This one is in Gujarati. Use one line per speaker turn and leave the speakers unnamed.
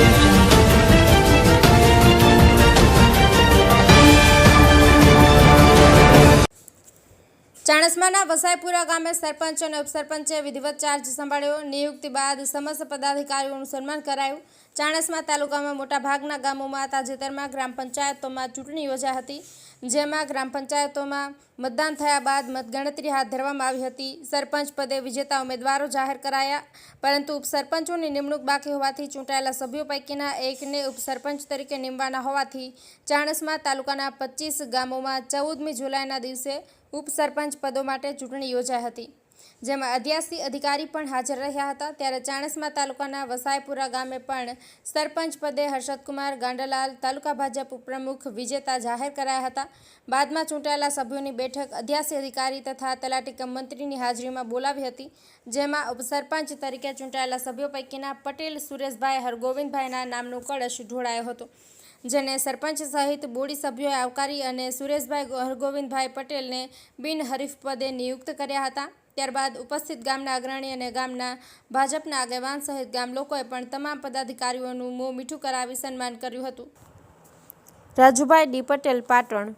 Thank you. ચાણસ્માના વસાઈપુરા ગામે સરપંચ અને ઉપસરપંચે વિધિવત ચાર્જ સંભાળ્યો. નિયુક્તિ બાદ સમસ્ત પદાધિકારીઓનું સન્માન કરાયું. ચાણસમા તાલુકામાં મોટાભાગના ગામોમાં તાજેતરમાં ગ્રામ પંચાયતોમાં ચૂંટણી યોજાઈ હતી, જેમાં ગ્રામ પંચાયતોમાં મતદાન થયા બાદ મતગણતરી હાથ ધરવામાં આવી હતી. સરપંચ પદે વિજેતા ઉમેદવારો જાહેર કરાયા, પરંતુ ઉપસરપંચોની નિમણૂક બાકી હોવાથી ચૂંટાયેલા સભ્યો પૈકીના એકને ઉપસરપંચ તરીકે નિમવાના હોવાથી ચાણસમા તાલુકાના પચીસ ગામોમાં ચૌદમી જુલાઈના દિવસે ઉપસરપંચ પદો માટે ચૂંટણી યોજાઈ હતી, જેમાં અધ્યાસી અધિકારી પણ હાજર રહ્યા હતા. ત્યારે ચાણસ્મા તાલુકાના વસાયપુરા ગામે પણ સરપંચ પદે હર્ષદકુમાર ગાંડલાલ, તાલુકા ભાજપ ઉપપ્રમુખ વિજેતા જાહેર કરાયા હતા. બાદમાં ચૂંટાયેલા સભ્યોની બેઠક અધ્યાસી અધિકારી તથા તલાટી મંત્રીની હાજરીમાં બોલાવી હતી, જેમાં ઉપસરપંચ તરીકે ચૂંટાયેલા સભ્યો પૈકીના પટેલ, સુરેશભાઈ હરગોવિંદભાઈના નામનો કળશ ઢોળાયો હતો. જેને સરપંચ સહિત બોડી સભ્યોએ આવકારી અને સુરેશભાઈ હરગોવિંદભાઈ પટેલને બિનહરીફ પદે નિયુક્ત કર્યા હતા. ત્યારબાદ ઉપસ્થિત ગામના અગ્રણી અને ગામના ભાજપના આગેવાન સહિત ગામ લોકોએ પણ તમામ પદાધિકારીઓનું મોં મીઠું કરાવી સન્માન કર્યું હતું. રાજુભાઈ ડી પટેલ પાટણ.